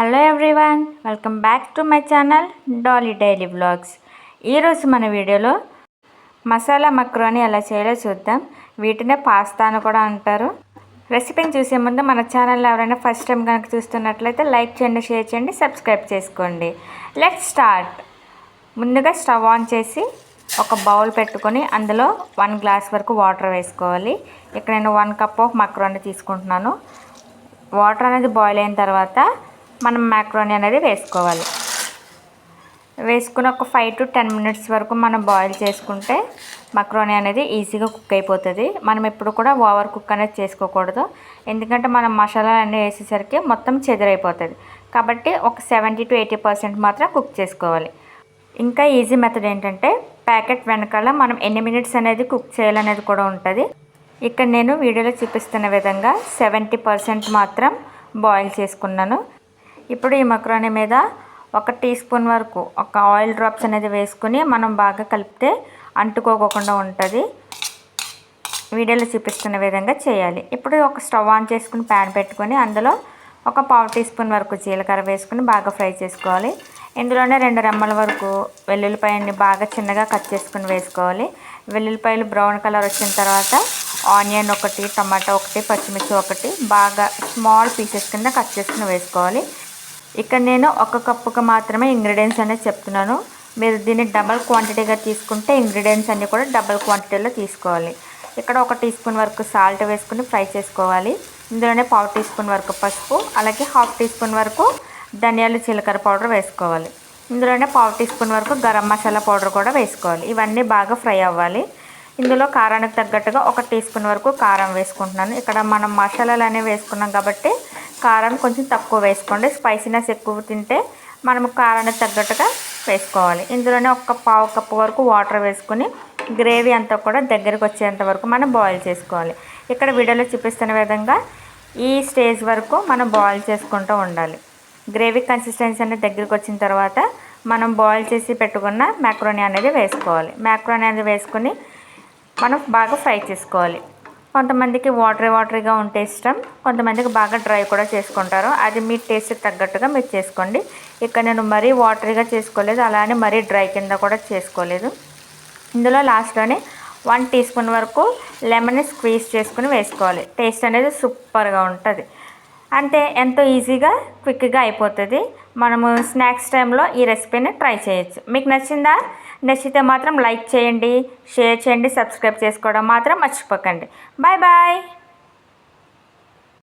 Hello everyone welcome back to my channel Dolly daily vlogs ఈరోజు మన వీడియోలో masala macaroni ఎలా చేయాలో చూద్దాం. వీటినే పాస్తా అని కూడా అంటారు. రెసిపీని చూసే ముందు మన ఛానల్లో ఎవరైనా ఫస్ట్ టైం కనుక చూస్తున్నట్లయితే లైక్ చేయండి షేర్ చేయండి సబ్స్క్రైబ్ చేసుకోండి. లెట్ స్టార్ట్ ముందుగా స్టవ్ ఆన్ చేసి ఒక బౌల్ పెట్టుకొని అందులో వన్ గ్లాస్ వరకు వాటర్ వేసుకోవాలి. ఇక్కడ నేను వన్ కప్ ఆఫ్ మక్రోని తీసుకుంటున్నాను. వాటర్ అనేది బాయిల్ అయిన తర్వాత మనం మ్యాక్రోని అనేది వేసుకోవాలి. వేసుకుని ఒక ఫైవ్ టు టెన్ మినిట్స్ వరకు మనం బాయిల్ చేసుకుంటే మక్రోని అనేది ఈజీగా కుక్ అయిపోతుంది. మనం ఎప్పుడు కూడా ఓవర్ కుక్ అనేది చేసుకోకూడదు. ఎందుకంటే మనం మసాలాలు అన్నీ వేసేసరికి మొత్తం చెదిరైపోతుంది. కాబట్టి ఒక సెవెంటీ టు ఎయిటీ పర్సెంట్ మాత్రం కుక్ చేసుకోవాలి. ఇంకా ఈజీ మెథడ్ ఏంటంటే ప్యాకెట్ వెనకాల మనం ఎన్ని మినిట్స్ అనేది కుక్ చేయాలనేది కూడా ఉంటుంది. ఇక్కడ నేను వీడియోలో చూపిస్తున్న విధంగా సెవెంటీ పర్సెంట్ మాత్రం బాయిల్ చేసుకున్నాను. ఇప్పుడు ఈ మక్రోని మీద ఒక టీ స్పూన్ వరకు ఒక ఆయిల్ డ్రాప్స్ అనేది వేసుకుని మనం బాగా కలిపితే అంటుకోకుండా ఉంటుంది. వీడియోలో చూపిస్తున్న విధంగా చేయాలి. ఇప్పుడు ఒక స్టవ్ ఆన్ చేసుకుని ప్యాన్ పెట్టుకొని అందులో ఒక పావు టీ స్పూన్ వరకు జీలకర్ర వేసుకుని బాగా ఫ్రై చేసుకోవాలి. ఇందులోనే రెండు రెమ్మల వరకు వెల్లుల్లిపాయని బాగా చిన్నగా కట్ చేసుకుని వేసుకోవాలి. వెల్లుల్లిపాయలు బ్రౌన్ కలర్ వచ్చిన తర్వాత ఆనియన్ ఒకటి టమాటా ఒకటి పచ్చిమిర్చి ఒకటి బాగా స్మాల్ పీసెస్ కింద కట్ చేసుకుని వేసుకోవాలి. ఇక్కడ నేను ఒక కప్పుకి మాత్రమే ఇంగ్రీడియంట్స్ అనేది చెప్తున్నాను. మీరు దీన్ని డబల్ క్వాంటిటీగా తీసుకుంటే ఇంగ్రీడియంట్స్ అన్నీ కూడా డబల్ క్వాంటిటీలో తీసుకోవాలి. ఇక్కడ ఒక టీ స్పూన్ వరకు సాల్ట్ వేసుకుని ఫ్రై చేసుకోవాలి. ఇందులోనే పావు టీ స్పూన్ వరకు పసుపు అలాగే హాఫ్ టీ స్పూన్ వరకు ధనియాలు జీలకర్ర పౌడర్ వేసుకోవాలి. ఇందులోనే పావు టీ స్పూన్ వరకు గరం మసాలా పౌడర్ కూడా వేసుకోవాలి. ఇవన్నీ బాగా ఫ్రై అవ్వాలి. ఇందులో కారానికి తగ్గట్టుగా ఒక టీ స్పూన్ వరకు కారం వేసుకుంటున్నాను. ఇక్కడ మనం మసాలాలు అనేవి వేసుకున్నాం కాబట్టి కారం కొంచెం తక్కువ వేసుకోండి. స్పైసీనెస్ ఎక్కువ తింటే మనము కారానికి తగ్గట్టుగా వేసుకోవాలి. ఇందులోనే ఒక పావు కప్పు వరకు వాటర్ వేసుకుని గ్రేవీ అంతా కూడా దగ్గరికి వచ్చేంత వరకు మనం బాయిల్ చేసుకోవాలి. ఇక్కడ వీడియోలో చూపిస్తున్న విధంగా ఈ స్టేజ్ వరకు మనం బాయిల్ చేసుకుంటూ ఉండాలి. గ్రేవీ కన్సిస్టెన్సీ అనేది దగ్గరికి వచ్చిన తర్వాత మనం బాయిల్ చేసి పెట్టుకున్న మ్యాక్రోనీ అనేది వేసుకోవాలి. మ్యాక్రోనీ అనేది వేసుకొని మనం బాగా ఫ్రై చేసుకోవాలి. కొంతమందికి వాటరీ వాటరీగా ఉంటే ఇష్టం కొంతమందికి బాగా డ్రై కూడా చేసుకుంటారు. అది మీ టేస్ట్ తగ్గట్టుగా మీరు చేసుకోండి. ఇక్కడ నేను మరీ వాటరీగా చేసుకోలేదు అలానే మరీ డ్రై కింద కూడా చేసుకోలేదు. ఇందులో లాస్ట్లోనే వన్ టీ స్పూన్ వరకు లెమన్ స్క్వీజ్ చేసుకుని వేసుకోవాలి. టేస్ట్ అనేది సూపర్గా ఉంటుంది. అంటే ఎంతో ఈజీగా క్విక్గా అయిపోతుంది. మనము స్నాక్స్ టైంలో ఈ రెసిపీని ట్రై చేయొచ్చు. మీకు నచ్చిందా? నచ్చితే మాత్రం లైక్ చేయండి షేర్ చేయండి సబ్స్క్రైబ్ చేసుకోవడం మాత్రం మర్చిపోకండి. Bye bye!